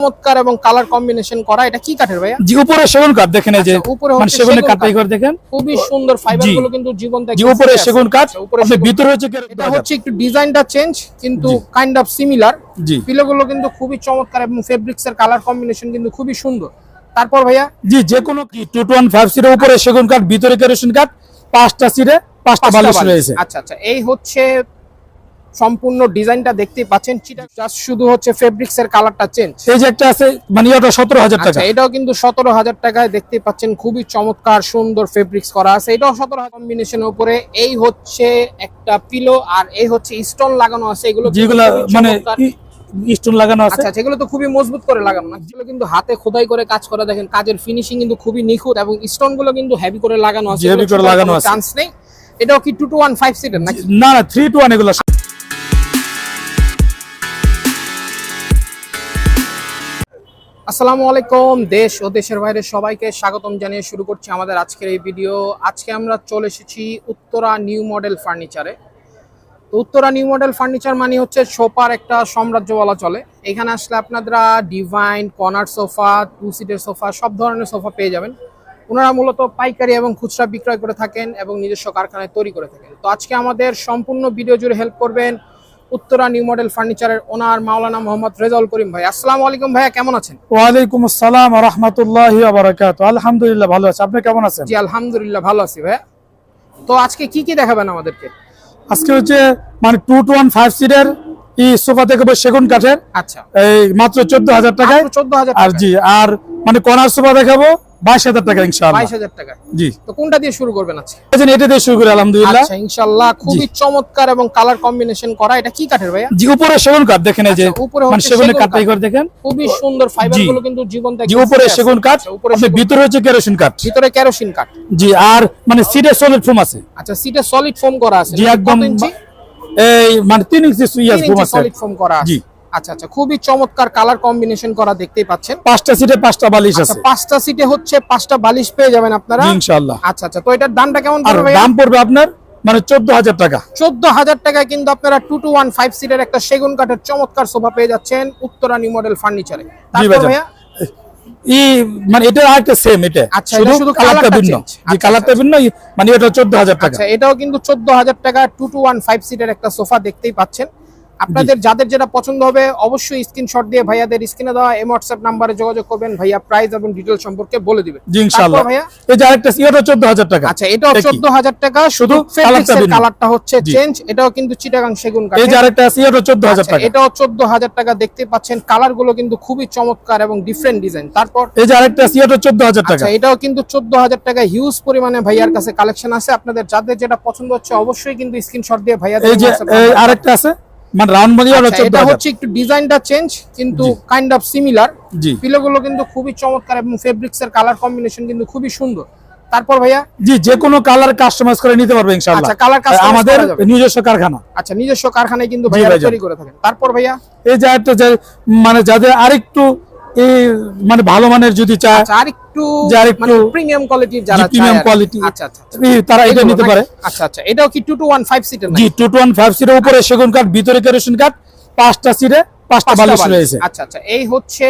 চমৎকার এবং colour combination করা এটা কি কাঠের ভাইয়া? জি উপরে সেগুন কাঠ দেখেন এই যে আচ্ছা, উপরে মানে সেগুনের সেগুন কাঠটাই কাঠ। করে দেখেন। খুবই সুন্দর ফাইবারগুলো কিন্তু জীবন্ত জি উপরে সেগুন কাঠ আচ্ছা, আপনি ভিতরে হচ্ছে এটা হচ্ছে একটু ডিজাইনটা চেঞ্জ কিন্তু কাইন্ড অফ সিমিলার জি। পিলোগুলো কিন্তু খুবই চমৎকার এবং ফেব্রিক্স এর কালার কম্বিনেশন কিন্তু খুবই সুন্দর। তারপর ভাইয়া? জি যে কোনো ওয়ান ফাইভ সিটের উপরে সেগুন কাঠ ভিতরে কেরোসিন কাঠ পাঁচটা সিটে পাঁচটা বালিশ। রয়েছে। আচ্ছা আচ্ছা এই হচ্ছে সম্পূর্ণ ডিজাইনটা দেখতে পাচ্ছেন। চিটা জাস্ট শুধু হচ্ছে ফেব্রিক্স এর কালারটা চেঞ্জ এই যে একটা আছে মানে ওটা সতেরো হাজার টাকা। আচ্ছা এটাও কিন্তু সতেরো হাজার টাকায় দেখতে পাচ্ছেন খুবই চমৎকার সুন্দর ফেব্রিক্স করা আছে। এটাও সতেরো হাজার কম্বিনেশনের উপরে। এই হচ্ছে একটা পিলো আর এই হচ্ছে স্টোন লাগানো আছে। এগুলো যেগুলা মানে। স্টোন লাগানো আছে। আচ্ছা আচ্ছা এগুলো তো খুবই মজবুত করে লাগানো না? যেগুলো কিন্তু হাতে খোদাই করে কাজ করা। দেখেন কাজের ফিনিশিং কিন্তু খুবই নিখুঁত এবং স্টোনগুলো কিন্তু হেভি করে লাগানো আছে। করে লাগানো আছে। চান্স নেই। এটাও কি টু টু ওয়ান ফাইভ সিটের নাকি? না না থ্রি টু ওয়ান এগুলো আসসালামু আলাইকুম, দেশ ও দেশের বাইরে সবাইকে স্বাগতম জানিয়ে শুরু করছি আমাদের আজকের এই ভিডিও। আজকে আমরা চলে এসেছি উত্তরা নিউ মডেল ফার্নিচারে। তো উত্তরা নিউ মডেল ফার্নিচার মানে হচ্ছে সোফার একটা সাম্রাজ্য বলা চলে। এখানে আসলে আপনারা ডিভাইন, কর্নার সোফা টু সিটের সোফা, সব ধরনের সোফা পেয়ে যাবেন। ওনারা মূলত পাইকারি এবং খুচরা বিক্রয় করে থাকেন এবং নিজস্ব কারখানায় তৈরি করে থাকেন। তো আজকে আমাদের সম্পূর্ণ ভিডিও জুড়ে হেল্প করবেন উত্তরা নিউ মডেল ফার্নিচারের ওনার মাওলানা মোহাম্মদ রেজাউল করিম ভাই। আসসালামু আলাইকুম ভাইয়া কেমন আছেন? ওয়ালাইকুম আসসালাম রহমতুল্লাহ আলহামদুলিল্লাহ ভালো আছে। আপনি কেমন আছেন? জি আলহামদুলিল্লাহ ভালো আছি ভাইয়া। তো আজকে কি কি দেখাবেন আমাদেরকে? আজকে হচ্ছে মানে টু টু ওয়ান ফাইভ সিটের ই সোফা থেকে সেগুন কাঠের। আচ্ছা। এই মাত্র চোদ্দ হাজার টাকায়। চোদ্দ হাজার আর জি আর মানে কনার সোফা দেখাবো। বাইশ হাজার টাকা ইনশাআল্লাহ। বাইশ হাজার টাকা। জি। তো কোনটা দিয়ে শুরু করবেন আজকে? এটা দিয়ে শুরু করি আলহামদুলিল্লাহ। আচ্ছা খুবই চমৎকার এবং কালার কম্বিনেশন করা। এটা কি কাঠের ভাইয়া? জি উপরে সেগুন কাঠ দেখেন এই যে। উপরে মানে সেগুনের সেগুন কাঠটাই করে দেখেন। খুবই সুন্দর ফাইবার। গুলো কিন্তু জীবন্ত জি উপরে সেগুন কাঠ আচ্ছা, উপরে ভিতরে হচ্ছে কেরোসিন কাঠ। ভিতরে কেরোসিন কাঠ। জি আর মানে সিটে সলিড ফোম আছে। আচ্ছা সিটে সলিড ফোম করা আছে। জি একদম এই মানে তিন ইঞ্চি সুইয়াস ফোম আছে। সলিড ফোম করা আছে। জি। আচ্ছা আচ্ছা খুবই চমৎকার কালার কম্বিনেশন করা দেখতেই পাচ্ছেন। পাঁচটা সিটে পাঁচটা বালিশ আচ্ছা আছে। পাঁচটা সিটে হচ্ছে পাঁচটা বালিশ পেয়ে যাবেন আপনারা। ইনশাআল্লাহ। আচ্ছা আচ্ছা তো এটার দামটা কেমন পড়বে দাম পড়বে আপনার মানে চোদ্দ হাজার টাকা। চোদ্দ হাজার টাকায় কিন্তু আপনারা টু টু ওয়ান ফাইভ সিটের একটা সেগুন কাঠের চমৎকার সোফা পেয়ে যাচ্ছেন উত্তরা নিউ মডেল ফার্নিচারে মানে এটা আরেকটা সেম এটা। আচ্ছা, এটা শুধু কালারটা কালারটা ভিন্ন। change। জি আচ্ছা, কালারটা ভিন্ন মানে এটা চোদ্দ হাজার টাকা এটাও কিন্তু চোদ্দ হাজার টাকা টু টু ওয়ান ফাইভ সিটের একটা সোফা দেখতেই পাচ্ছেন। আপনাদের যাদের যেটা পছন্দ হবে অবশ্যই স্ক্রিনশট দিয়ে ভাইয়াদের স্ক্রিনে দেওয়া এম হোয়াটসঅ্যাপ নাম্বারে যোগাযোগ করবেন। ভাইয়া প্রাইস এবং ডিটেল সম্পর্কে বলে দিবেন। ইনশাআল্লাহ। ভাইয়া? এই যে আরেকটা এটা চোদ্দ হাজার টাকা। আচ্ছা এটাও একই। চোদ্দ হাজার টাকা। শুধু শুধু কালারটা হচ্ছে চেঞ্জ এটাও কিন্তু চিটাগাং সেগুন কাঠ এই যে আরেকটা আছে এটা চোদ্দ হাজার আচ্ছা, টাকা। এটাও চোদ্দ হাজার টাকা দেখতে পাচ্ছেন। কালারগুলো কিন্তু খুবই চমৎকার এবং ডিফারেন্ট ডিজাইন তারপর এই যে আরেকটা আছে এটা চোদ্দ হাজার টাকা। আচ্ছা এটাও কিন্তু চোদ্দ হাজার টাকা। হিউজ পরিমাণে ভাইয়ার কাছে কালেকশন আছে। আপনাদের যাদের যেটা পছন্দ হচ্ছে অবশ্যই কিন্তু স্ক্রিনশট দিয়ে ভাইয়াদের এই যে আরেকটা আছে। মানে রাউন্ড ওটা আচ্ছা, এটা হচ্ছে একটু ডিজাইনটা চেঞ্জ কিন্তু কাইন্ড অফ সিমিলার জি। পিলোগুলো কিন্তু খুবই চমৎকার এবং ফেব্রিক্স এর কালার কম্বিনেশন কিন্তু খুবই সুন্দর। তারপর ভাইয়া? জি যে কোনো কালার কাস্টমাইজ করে নিতে পারবে ইনশাআল্লাহ। আচ্ছা কালার কাজ আমাদের নিজস্ব কারখানা। আচ্ছা নিজস্ব কারখানায় কিন্তু ভাইয়া। তৈরি করে থাকেন। তারপর ভাইয়া? এই যে একটা মানে যাদের আরেকটু এই মানে ভালো মানের যদি চায় আচ্ছা মানে প্রিমিয়াম কোয়ালিটির যারা প্রিমিয়াম কোয়ালিটি আচ্ছা আচ্ছা তারা এটা নিতে পারে। আচ্ছা আচ্ছা। এটাও কি টু টু ওয়ান ফাইভ সিটের জি টু টু ওয়ান ফাইভ সিটের উপরে সেগুন কাঠ ভিতরে কেরোসিন কাঠ পাঁচটা সিটে পাঁচটা বালিশ রয়েছে। আচ্ছা আচ্ছা। এই হচ্ছে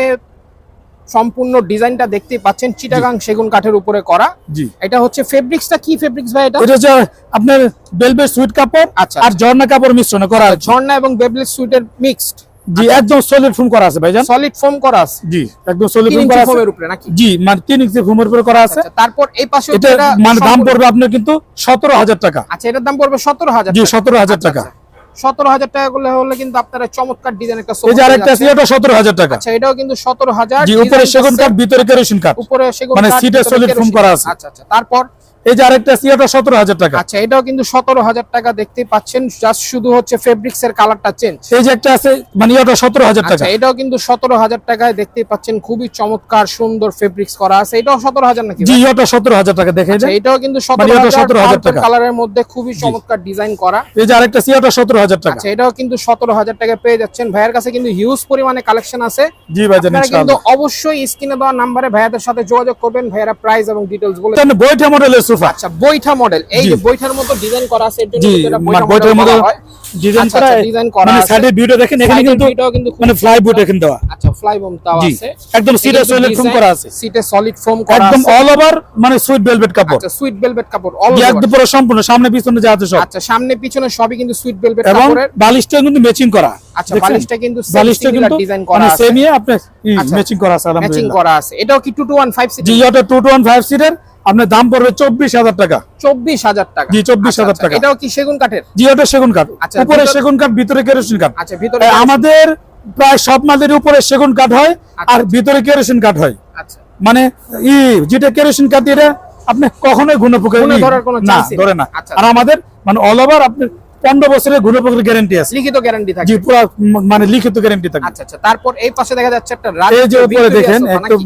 সম্পূর্ণ ডিজাইনটা দেখতে পাচ্ছেন চিটাগাং সেগুন কাঠের উপরে করা। জি। এটা হচ্ছে ফেব্রিক্সটা কি ফেব্রিক্স ভাই এটা? এটা হচ্ছে আপনার বেলভেট সুইট কাপড় আচ্ছা, আর ঝর্ণা কাপড় মিশ্রণ করা ঝর্ণা এবং বেবলেট সুইটের মিক্সড জি একদম সলিড ফোম করা আছে ভাইজান। সলিড ফোম করা আছে। জি একদম সলিড ফোম করা আছে। ফোমের উপরে নাকি? জি মানে তিন ইঞ্চি ফোমের উপরে করা আছে। আচ্ছা, তারপর এই পাশে এটা মানে দাম পড়বে আপনার কিন্তু সতেরো হাজার টাকা। আচ্ছা এটার দাম পড়বে সতেরো হাজার জি সতেরো হাজার টাকা। সতেরো হাজার টাকা করলে হলে কিন্তু আপনারা চমৎকার ডিজাইন একটা এই যে আরেকটা আছে এটা সতেরো হাজার টাকা। আচ্ছা এটাও কিন্তু সতেরো হাজার জি উপরে সেগুন কাঠ ভিতরে কেরোসিন কাঠ। উপরে সেগুন মানে সিটে ভিতরে solid করা আছে। আচ্ছা আচ্ছা তারপর এই যে আরেকটা আছে এটা সতেরো হাজার টাকা আচ্ছা এটাও কিন্তু সতেরো হাজার টাকা দেখতে পাচ্ছেন জাস্ট শুধু হচ্ছে ফেব্রিক্স এর কালারটা চেঞ্জ এই যে একটা আছে মানে এটা টাকা আচ্ছা এটাও কিন্তু সতেরো হাজার টাকায় দেখতে পাচ্ছেন খুবই চমৎকার সুন্দর ফেব্রিক্স করা আছে এটাও সতেরো হাজার নাকি জি এটা টাকা আচ্ছা, এটাও কিন্তু মানে সতেরো হাজার 17,000 টাকা। কালারের মধ্যে খুবই চমৎকার ডিজাইন করা এই যে আরেকটা আছে এটা সতেরো হাজার টাকা আচ্ছা এটাও কিন্তু সতেরো হাজার টাকা পেয়ে যাচ্ছেন ভাইয়ের কাছে কিন্তু হিউজ পরিমাণে কালেকশন আছে জি আপনারা কিন্তু অবশ্যই স্ক্রিনে দেওয়া নাম্বারে ভাইয়াদের সাথে যোগাযোগ করবেন ভাইয়ারা প্রাইস এবং ডিটেলস বলে বইটা সোফা আচ্ছা বৈঠা মডেল এই যে জি। বৈঠার মতো ডিজাইন করা আছে এর জন্য এটা মানে হয়। ডিজাইন আচ্ছা, করা আচ্ছা, ডিজাইন করা মানে। সাইডের ভিউটা দেখেন এখানে কিন্তু কিন্তু মানে ফ্লাই বুট এখানে দেওয়া। আচ্ছা ফ্লাই বোম তাও আছে। একদম এ solid foam করা আছে। সিটে সলিড ফোম করা একদম অল ওভার মানে সুইট ভেলভেট কাপড়। আচ্ছা সুইট ভেলভেট কাপড় অল যে একদম পুরো সম্পূর্ণ সামনে পিছনে যা আছে সব। আচ্ছা সামনে পিছনে সবই কিন্তু সুইট ভেলভেট কাপড়ের। বালিশটা কিন্তু ম্যাচিং করা। আচ্ছা, বালিশটা কিন্তু বালিশটা কিন্তু design করা মানে আছে। সেমই আপনি আচ্ছা। ম্যাচিং করা আছে ম্যাচিং করা আছে। এটাও কি 2215 সিট জি ওটা টু টু ওয়ান ফাইভ সিটের আপনার দাম পড়বে চব্বিশ হাজার টাকা। 24000 টাকা। জি, চব্বিশ হাজার টাকা। এটাও কি সেগুন কাঠের? জি ওটা সেগুন কাঠ। আচ্ছা, উপরে সেগুন কাঠ ভিতরে কেরোসিন কাঠ। আচ্ছা ভিতরে আমাদের প্রায় সব মালের উপরে সেগুন কাঠ হয় আচ্ছা, আর ভিতরে কেরোসিন কাঠ হয়। আচ্ছা। মানে ই যেটা কেরোসিন কাঠ এটা আপনি কখনোই ঘুনে ফুকে না ধরে না। আচ্ছা। আর আমাদের মানে অল ওভার আপনি পনেরো বছরের ঘুরে পোকার গ্যারান্টি আছে। লিখিত গ্যারান্টি থাকে। জি পুরো মানে লিখিত গ্যারান্টি থাকে। আচ্ছা আচ্ছা। তারপর এই পাশে দেখা যাচ্ছে একটা এই যে উপরে দেখেন একদম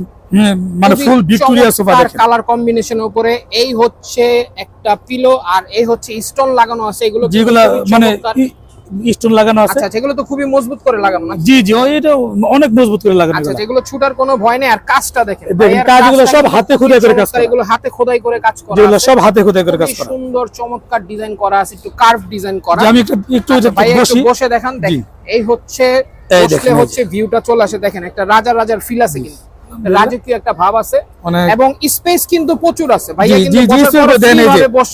মানে ফুল ভিক্টোরিয়া সোফা দেখেন। কালার কম্বিনেশনের উপরে। এই হচ্ছে একটা পিলো আর এই হচ্ছে স্টোন লাগানো আছে। এগুলো যেগুলো মানে। স্টোন লাগানো আছে। আচ্ছা আচ্ছা এগুলো তো খুবই মজবুত করে লাগানো না? জি জি এটা অনেক মজবুত করে লাগানো আচ্ছা এগুলা। যেগুলো ছুটার কোনো ভয় নেই আর কাজটা দেখেন। দেখেন, কাজগুলো সব হাতে খোদাই করে কাজ করা। এগুলো হাতে খোদাই করে কাজ করা আছে। সব হাতে খোদাই করে কাজ করা। সুন্দর চমৎকার ডিজাইন করা আছে একটু কার্ভ ডিজাইন করা। আমি একটু একটু আচ্ছা, বসি। দেখান দেখেন এই হচ্ছে বসলে হচ্ছে ভিউটা চলে আসে দেখেন একটা রাজা রাজার ফিল আছে কিন্তু। রাজকীয় একটা ভাব আছে। এবং স্পেস কিন্তু প্রচুর আছে। ভাইয়া কিন্তু বসার পরে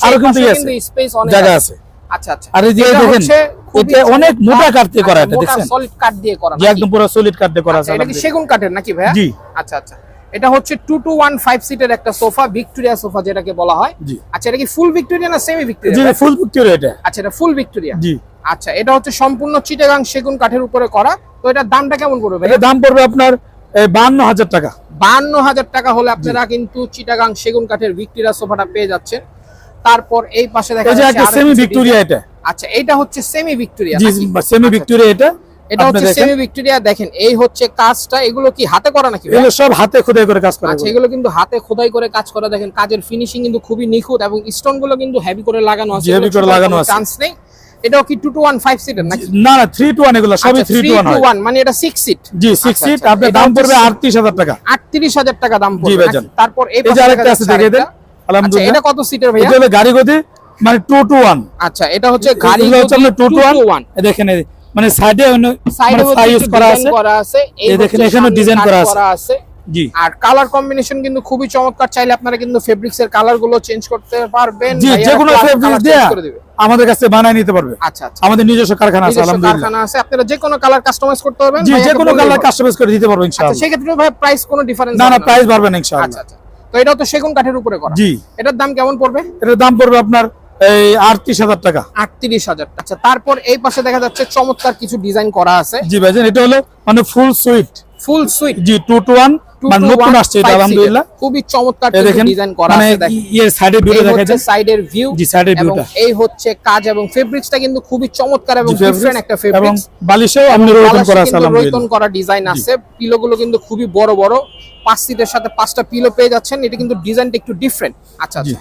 আরও কিন্তু ইয়ে space অনেক জায়গা আছে। আচ্ছা আচ্ছা। আর এই যে দেখেন, হচ্ছে খুবই এটা অনেক মোটা কাঠ দিয়ে করা আচ্ছা, এটা, দেখছেন? solid কাঠ দিয়ে করা যে একদম পুরো সলিড কাঠ দিয়ে করা আছে আচ্ছা, এটা কি সেগুন কাঠের নাকি ভাইয়া? জি। আচ্ছা আচ্ছা। এটা হচ্ছে সিটের একটা সোফা ভিক্টোরিয়া সোফা যেটাকে বলা হয়। আচ্ছা এটা কি ফুল ভিক্টোরিয়া না সেমি জি ভিক্টোরিয়া ফুল ভিক্টোরিয়া এটা। আচ্ছা এটা ফুল ভিক্টোরিয়া জি। আচ্ছা এটা হচ্ছে সম্পূর্ণ চিটাগাং সেগুন কাঠের উপরে করা। তো এটার দামটা কেমন পড়বে এটা দাম পড়বে আপনার বান্ন হাজার টাকা। বান্ন হাজার টাকা হলে আপনারা কিন্তু চিটাগাং সেগুন কাঠের ভিক্টোরিয়া সোফাটা পেয়ে যাচ্ছেন। তারপর এই পাশে দেখা যাচ্ছে একটা সেমি ভিক্টোরিয়া এটা। আচ্ছা এটা হচ্ছে সেমি ভিক্টোরিয়া সেমি আচ্ছা, ভিক্টোরিয়া এটা। এটা হচ্ছে সেমি ভিক্টোরিয়া দেখেন এই হচ্ছে কাজটা এগুলো কি হাতে করা নাকি এগুলো সব হাতে খোদাই করে কাজ করা আচ্ছা এগুলো। কিন্তু হাতে খোদাই করে কাজ করা দেখেন কাজের ফিনিশিং কিন্তু খুবই নিখুঁত এবং স্টোনগুলো কিন্তু হেভি করে লাগানো আছে জি, করে লাগানো আছে। চান্স নেই। এটাও কি টু সিটের নাকি? না টু ওয়ান এগুলো সবই টু হয়। ওয়ান মানে এটা সিট জি সিট আপনার দাম পড়বে আটত্রিশ হাজার টাকা। আটত্রিশ হাজার টাকা দাম পড়বে তারপর এই এই যে আরেকটা আছে দেখিয়ে দেন। আচ্ছা আলহামদুলিল্লাহ এটা কত সিটের ভাইয়া? এটা গাড়ি গতি মানে টু টু ওয়ান আচ্ছা এটা হচ্ছে গাড়ি হচ্ছে টু টু ওয়ান ওয়ান দেখেন মানে সাইডে সাইডে মানে করা আছে। করা আছে এই দেখেন, design কাজ করা আছে। জি। আর কালার কম্বিনেশন কিন্তু খুবই চমৎকার চাইলে আপনারা কিন্তু ফেব্রিক্স এর কালারগুলো চেঞ্জ করতে পারবেন জি যে কোনো colour ফেব্রিক change দেয়া। আমাদের কাছে বানায় নিতে পারবে। আচ্ছা আচ্ছা। আমাদের নিজস্ব কারখানা আছে আলহামদুলিল্লাহ। কারখানা আছে আপনারা যে কোনো কালার কাস্টমাইজ করতে পারবেন জি যে কোনো কালার কাস্টমাইজ করে দিতে পারব আচ্ছা ইনশাআল্লাহ। সেক্ষেত্রে ভাই প্রাইস কোনো ডিফারেন্স না না প্রাইস পারবে না আচ্ছা আচ্ছা। তো এটা তো সেগুন কাঠের উপরে করা। জি। এটার দাম কেমন পড়বে? এটার দাম পড়বে আপনার এই আটত্রিশ হাজার টাকা। আটত্রিশ হাজার আচ্ছা তারপর এই পাশে দেখা যাচ্ছে চমৎকার কিছু ডিজাইন করা আছে। জি ভাইজান এটা হলো মানে ফুল সুইট ফুল সুইট জি টু টু ওয়ান মানে নতুন আসছে এটা আলহামদুলিল্লাহ। খুবই চমৎকার দেখেন ডিজাইন করা মানে আছে দেখেন। ইয়ে সাইডে ভিডিও এই দেখা যায় সাইডের ভিউ জি, এর এবং এই হচ্ছে কাজ এবং ফেব্রিক্সটা কিন্তু খুবই চমৎকার এবং ডিফারেন্ট একটা এবং বালিশেও আপনি রোপণ করা আছে আলহামদুলিল্লাহ। রোপণ করা ডিজাইন আছে। পিলো গুলো কিন্তু খুবই বড় বড়। পাঁচ সিটের সাথে পাঁচটা পিলো পেয়ে যাচ্ছেন। এটা কিন্তু ডিজাইনটা একটু ডিফারেন্ট আচ্ছা আচ্ছা।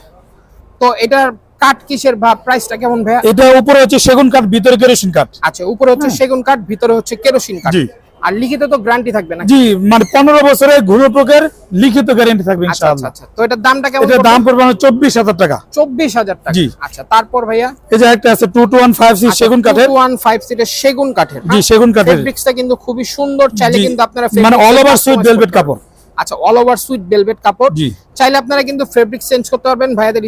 তো এটার কাঠ কিসের বা প্রাইসটা কেমন ভাইয়া? এটা উপরে হচ্ছে সেগুন কাঠ ভিতরে কেরোসিন কাঠ। আচ্ছা উপরে হচ্ছে সেগুন কাঠ ভিতরে হচ্ছে কেরোসিন কাঠ। জি। আর লিখিত তো গ্যারান্টি থাকবে না জি মানে পনেরো বছরের ঘুরে লিখিত গ্যারেন্টি থাকবে আচ্ছা আচ্ছা ইনশাআল্লাহ। আচ্ছা তো এটার দামটা কেমন এটার দাম পড়বে চব্বিশ হাজার টাকা। চব্বিশ হাজার টাকা। জি। আচ্ছা তারপর ভাইয়া? এই যে একটা আছে two two one five six সেগুন কাঠের। ওয়ান ফাইভ সিটের সেগুন কাঠের জি সেগুন কাঠের। ফেব্রিক্সটা কিন্তু খুবই সুন্দর চাইলে কিন্তু আপনারা মানে অল এর ওভার সুইট ভেলভেট কাপড়। আচ্ছা অল ওভার সুইট ভেলভেট কাপড়। চাইলে আপনারা কিন্তু ফেব্রিক চেঞ্জ করতে পারবেন। ভাইয়াদের।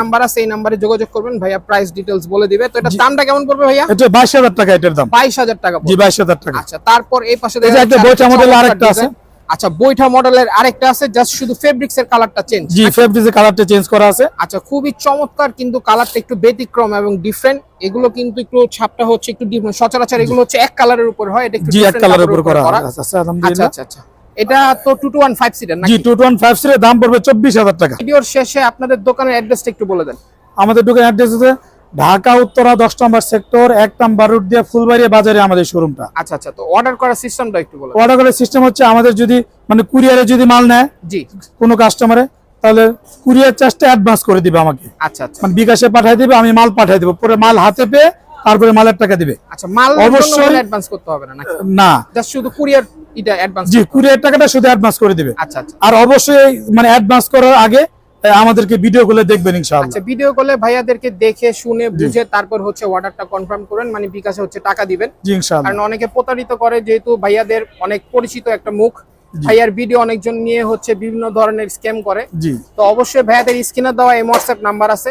নাম্বার আছে এই নাম্বারে যোগাযোগ করবেন। ভাইয়া প্রাইস ডিটেলস বলে দিবে। তো এটা দামটা কেমন পড়বে ভাইয়া? এটা বাইশ হাজার টাকা এটার দাম। বাইশ হাজার টাকা জি পড়বে। বাইশ হাজার টাকা। আচ্ছা তারপর এই পাশে একটা বইটা আরেকটা আরেকটা আছে। আচ্ছা বইটা মডেলের আরেকটা আছে জাস্ট শুধু ফেব্রিক্স এর কালারটা চেঞ্জ জি ফেব্রিক্সের কালারটা চেঞ্জ করা আছে। আচ্ছা খুবই চমৎকার কিন্তু কালারটা একটু ব্যতিক্রম এবং ডিফারেন্ট এগুলো কিন্তু একটু ছাপটা হচ্ছে একটু ডিফারেন্ট সচরাচর এগুলো হচ্ছে এক কালারের উপর হয় এটা একটু জি এক কালারের উপর করা আচ্ছা আচ্ছা আচ্ছা আচ্ছা। এটা তো two two one five seater জি নাকি ওয়ান ফাইভ সিটের দাম পড়বে চব্বিশ হাজার টাকা। ভিডিওর শেষে আপনাদের দোকানের অ্যাড্রেসটা একটু বলে দেন। আমাদের দোকান অ্যাড্রেস হচ্ছে ঢাকা উত্তরা দশ নম্বর সেক্টর এক নাম্বার রুট দিয়ে ফুলবাড়িয়া বাজারে আমাদের শোরুমটা আচ্ছা আচ্ছা তো অর্ডার করার সিস্টেমটা একটু বলে অর্ডার করার সিস্টেম হচ্ছে আমাদের যদি মানে কুরিয়ারে যদি মাল নেয় জি। কোনো কাস্টমারে তাহলে কুরিয়ার চার্জটা অ্যাডভান্স করে দিবে আমাকে। আচ্ছা আচ্ছা। মানে বিকাশে পাঠিয়ে দিবে আমি মাল পাঠিয়ে দেবো। পরে মাল হাতে পেয়ে তারপরে মালের টাকা দিবে। আচ্ছা মাল অবশ্যই- অবশ্যই অ্যাডভান্স করতে হবে না না। শুধু কুরিয়ার এটা অ্যাডভান্স জি কুরিয়ার টাকাটা শুধু অ্যাডভান্স করে দিবে। আচ্ছা আচ্ছা। আর অবশ্যই মানে অ্যাডভান্স করার আগে আমাদেরকে ভিডিও গুলো দেখবেন ইনশাআল্লাহ। আচ্ছা ভিডিও কলে ভাইয়াদেরকে দেখে শুনে বুঝে তারপর হচ্ছে অর্ডারটা কনফার্ম করেন মানে বিকাশে হচ্ছে টাকা দিবেন। জি ইনশাআল্লাহ। কারণ অনেকে প্রতারিত করে যেহেতু ভাইয়াদের অনেক পরিচিত একটা মুখ। ভাইয়ার ভিডিও অনেকজন নিয়ে হচ্ছে বিভিন্ন ধরনের স্ক্যাম করে। জি। তো অবশ্যই ভাইয়াদের স্ক্রিনে দেওয়া এই হোয়াটসঅ্যাপ নাম্বার আছে।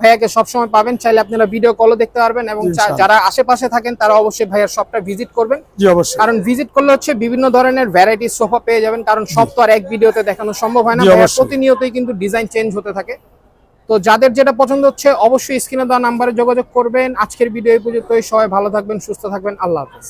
ভাইয়াকে সবসময় পাবেন চাইলে আপনারা ভিডিও কলও দেখতে পারবেন এবং যারা আশেপাশে থাকেন তারা অবশ্যই ভাইয়ার শপটা ভিজিট করবেন। জি অবশ্যই। কারণ ভিজিট করলে হচ্ছে বিভিন্ন ধরনের ভ্যারাইটি সোফা পেয়ে যাবেন কারণ সব তো আর এক ভিডিওতে দেখানো সম্ভব হয় না প্রতিনিয়তই কিন্তু ডিজাইন চেঞ্জ হতে থাকে। তো যাদের যেটা পছন্দ হচ্ছে অবশ্যই স্ক্রিনে দেওয়া নাম্বারে যোগাযোগ করবেন। আজকের ভিডিও এই পর্যন্তই। সবাই ভালো থাকবেন সুস্থ থাকবেন। আল্লাহ হাফেজ।